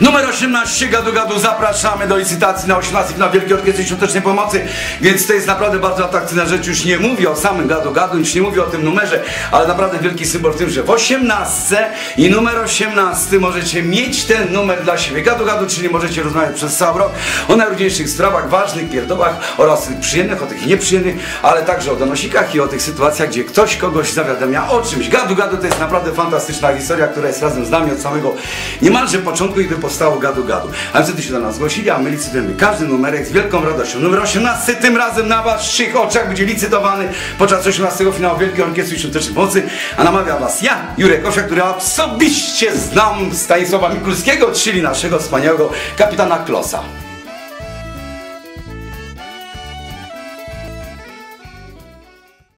18 gadu gadu zapraszamy do licytacji na 18 na Wielkiej Orkiestry Świątecznej Pomocy, więc to jest naprawdę bardzo atrakcyjna rzecz. Już nie mówię o samym gadu gadu, już nie mówię o tym numerze, ale naprawdę wielki symbol w tym, że w 18 i numer 18 możecie mieć ten numer dla siebie. Gadu gadu, czyli możecie rozmawiać przez cały rok o najróżniejszych sprawach, ważnych, pierdołach oraz tych przyjemnych, o tych nieprzyjemnych, ale także o donosikach i o tych sytuacjach, gdzie ktoś kogoś zawiadamia o czymś. Gadu gadu to jest naprawdę fantastyczna historia, która jest razem z nami od samego niemalże początku, gdy powstało gadu gadu. A wtedy się do nas zgłosili, a my licytujemy każdy numerek z wielką radością. Numer 18 tym razem na waszych oczach będzie licytowany podczas 18 finału Wielkiej Orkiestry Świątecznej Pomocy, a namawia was ja, Jurek Owsiak, który osobiście znam Stanisława Mikulskiego, czyli naszego wspaniałego kapitana Klosa.